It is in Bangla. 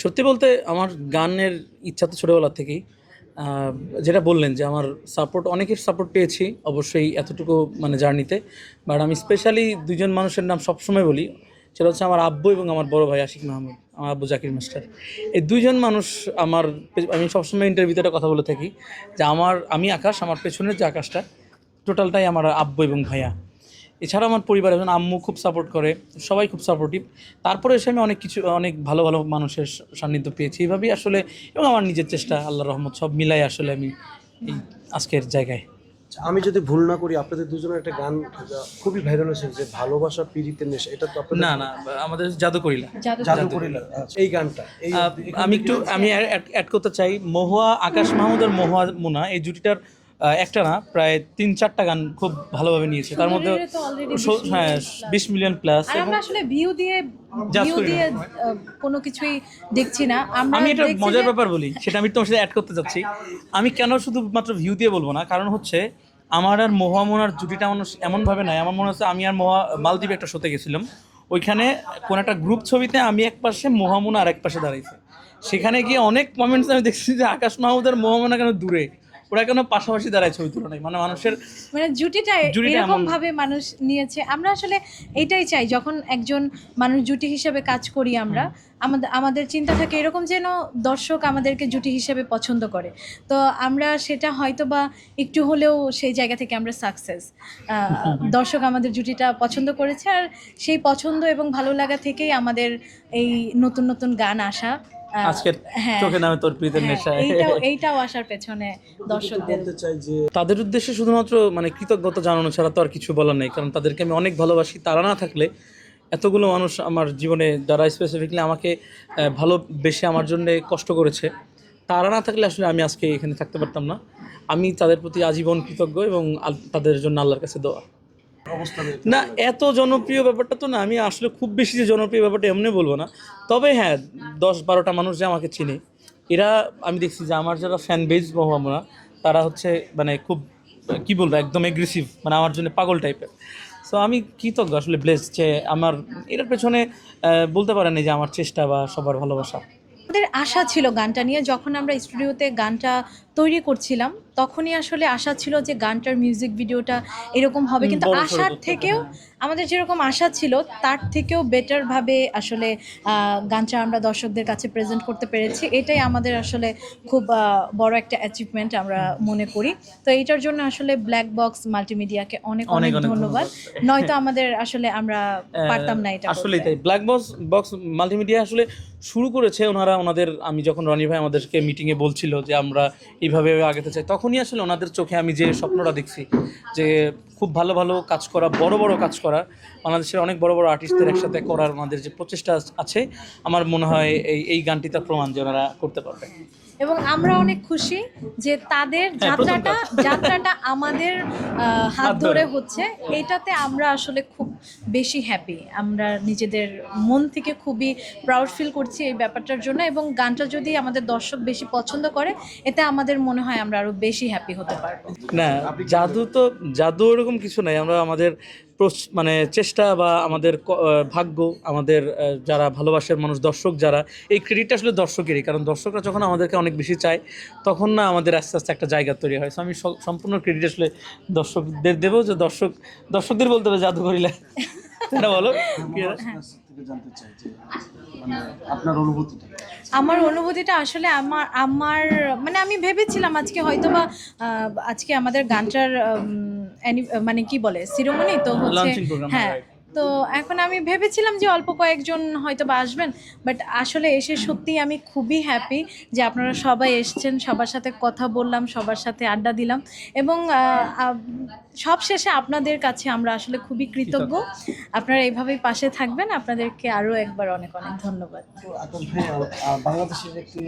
সত্যি বলতে আমার গানের ইচ্ছা তো ছোটোবেলা থেকেই। যেটা বললেন যে আমার সাপোর্ট অনেকের সাপোর্ট পেয়েছি অবশ্যই এতটুকু মানে জার্নিতে বাট আমি স্পেশালি দুজন মানুষের নাম সবসময় বলি, সেটা হচ্ছে আমার আব্বু এবং আমার বড় ভাই আশিক মাহমুদ, আমার আব্বু জাকির মাস্টার। এই দুইজন মানুষ আমার আমি সবসময় ইন্টারভিউতে একটা কথা বলে থাকি যে আমার, আমি আকাশ, আমার পেছনের যে আকাশটা টোটালটাই আমার আব্বু এবং ভাইয়া। এছাড়া আমার পরিবার এবং আম্মু খুব সাপোর্ট করে সবাই খুব সাপোর্টিভ তারপরে এসে আমি অনেক কিছু অনেক ভালো ভালো মানুষের সান্নিধ্য পেয়েছি। এইভাবেই আসলে এবং আমার নিজের চেষ্টা আল্লাহ রহমত সব মিলাই আসলে আমি এই আজকের জায়গায়। আচ্ছা, আমি যদি ভুল না করি আপনাদের দুজনের একটা গান খুবই ভাইরাল হয়েছে যে ভালোবাসা পীড়িতের নেশা এটা তো না না আমাদের জাদু করিলা জাদু করিলা আচ্ছা, এই গানটা এই আমি একটু আমি অ্যাড করতে চাই মহুয়া আকাশ মাহমুদ আর মহুয়া মুনা এই জুটিটার একটা না প্রায় তিন চারটা গান খুব ভালোভাবে নিয়েছে। তার মধ্যে সুন্দরীরে তো already সো- 20 হ্যাঁ বিশ মিলিয়ন প্লাস আমরা আসলে ভিউ দিয়ে ভিউ দিয়ে কোনো কিছুই দেখছি না। আমি এটা মজার ব্যাপার বলি সেটা আমি তোমার সাথে অ্যাড করতে চাচ্ছি আমি কেন শুধুমাত্র ভিউ দিয়ে বলব না? কারণ হচ্ছে আমার আর মোহামনার জুটিটা মানুষ এমনভাবে নাই। আমার মনে হচ্ছে আমি আর মোহা মালদ্বীপে একটা শোতে গেছিলাম। ওইখানে কোন একটা গ্রুপ ছবিতে আমি এক পাশে মোহামুনা আর এক পাশে দাঁড়াইছে। সেখানে গিয়ে অনেক কমেন্টস আমি দেখছি যে আকাশ মাহমুদ আর মোহামনা কেন দূরে। ওরা কেন পাশাপাশি দাঁড়ায় ছবি তুলনায় মানে মানুষের মানে জুটিটা এরকম ভাবে মানুষ নিয়েছে। আমরা আসলে এটাই চাই যখন একজন মানুষ জুটি হিসেবে কাজ করি আমরা আমাদের আমাদের চিন্তা থাকে এরকম যেন দর্শক আমাদেরকে জুটি হিসেবে পছন্দ করে। তো আমরা সেটা হয়তো বা একটু হলেও সেই জায়গা থেকে আমরা সাকসেস দর্শক আমাদের জুটিটা পছন্দ করেছে আর সেই পছন্দ এবং ভালো লাগা থেকেই আমাদের এই নতুন নতুন গান আসা। আজকের হ্যাঁ, চোখে নামে তোর প্রীতের হ্যাঁ, নেশায়। এইটাও এইটাও আসার পেছনে দর্শকদের। চাই যে তাদের উদ্দেশ্যে শুধুমাত্র মানে কৃতজ্ঞতা জানানো ছাড়া তো আর কিছু বলার নেই কারণ তাদেরকে আমি অনেক ভালোবাসি। তারা না থাকলে এতগুলো মানুষ আমার জীবনে যারা স্পেসিফিকলি আমাকে আহ, ভালোবেসে আমার জন্য কষ্ট করেছে তারা না থাকলে আসলে আমি আজকে এখানে থাকতে পারতাম না। আমি তাদের প্রতি আজীবন কৃতজ্ঞ এবং তাদের জন্য আল্লাহর কাছে দোয়া। অবস্থা না এত জনপ্রিয় ব্যাপারটা তো না আমি আসলে খুব বেশি যে জনপ্রিয় ব্যাপারটা এমনি বলব না। তবে হ্যাঁ দশ বারোটা মানুষ যে আমাকে চিনে এরা আমি দেখছি যে আমার যারা ফ্যান বেজ মহামরা তারা হচ্ছে মানে খুব কি বলব একদম এগ্রেসিভ মানে আমার জন্য পাগল টাইপের সো আমি কৃতজ্ঞ আসলে ব্লেস যে আমার এটার পেছনে বলতে পারেন যে আমার চেষ্টা বা সবার ভালোবাসা। আমাদের আশা ছিল গানটা নিয়ে যখন আমরা স্টুডিওতে গানটা তৈরি করছিলাম তখনই আসলে আশা ছিল যে গানটার মিউজিক ভিডিওটা এরকম হবে। কিন্তু আশার থেকেও আমাদের যেরকম আশা ছিল তার থেকেও বেটারভাবে আসলে গানটা আমরা দর্শকদের কাছে প্রেজেন্ট করতে পেরেছি। এটাই আমাদের আসলে খুব বড় একটা অ্যাচিভমেন্ট আমরা মনে করি। তো এইটার জন্য আসলে ব্ল্যাক বক্স মাল্টিমিডিয়াকে অনেক অনেক ধন্যবাদ। নয়তো আমাদের আসলে আমরা পারতাম না এটা করতে। তাই। ব্ল্যাক বক্স বক্স মাল্টিমিডিয়া আসলে শুরু করেছে ওনারা ওনাদের আমি যখন রনি ভাই আমাদেরকে মিটিংয়ে বলছিল যে আমরা এইভাবে আগাতে চাই তখনই আসলে ওনাদের চোখে আমি যে স্বপ্নটা দেখছি, যে খুব ভালো ভালো কাজ করা, বড় বড় কাজ করা, বাংলাদেশের অনেক বড় বড় আর্টিস্টদের একসাথে করার ওনাদের যে প্রচেষ্টা আছে, আমার মনে হয় এই এই গানটি তার প্রমাণ যে ওনারা করতে পারবে এবং আমরা অনেক খুশি যে তাদের হ্যাঁ, যাত্রাটা যাত্রাটা আমাদের হাত ধরে। হচ্ছে। এটাতে আমরা আসলে খুব বেশি হ্যাপি আমরা নিজেদের মন থেকে খুবই প্রাউড ফিল করছি এই ব্যাপারটার জন্য এবং গানটা যদি আমাদের দর্শক বেশি পছন্দ করে এতে আমাদের মনে হয় আমরা আরও বেশি হ্যাপি হতে পারব। না জাদু তো জাদু ওরকম কিছু নাই। আমরা আমাদের মানে চেষ্টা বা আমাদের ভাগ্য আমাদের যারা ভালোবাসার মানুষ দর্শক যারা এই ক্রেডিটটা আসলে দর্শকেরই। কারণ দর্শকরা যখন আমাদেরকে অনেক বেশি চায় তখন না আমাদের আস্তে আস্তে একটা জায়গা তৈরি হয় So আমি সম্পূর্ণ ক্রেডিট আসলে দর্শকদের দেবো যে দর্শক দর্শকদের বলতে হবে জাদু করিলে বলো কি? আপনার থেকে জানতে চাই যে মানে আপনার অনুভূতিটা আমার অনুভূতিটা আসলে আমার আমার মানে আমি ভেবেছিলাম আজকে হয়তো বা আহ, আজকে আমাদের গানটার মানে কি বলে শিরোমণি তো হচ্ছে হ্যাঁ. তো এখন আমি ভেবেছিলাম যে অল্প কয়েকজন হয়তো বা আসবেন বাট আসলে এসে সত্যি আমি খুবই হ্যাপি যে আপনারা সবাই এসছেন সবার সাথে কথা বললাম সবার সাথে আড্ডা দিলাম এবং সব শেষে আপনাদের কাছে আমরা আসলে খুবই কৃতজ্ঞ। আপনারা এইভাবেই পাশে থাকবেন আপনাদেরকে আরও একবার অনেক অনেক ধন্যবাদ। বাংলাদেশের একটি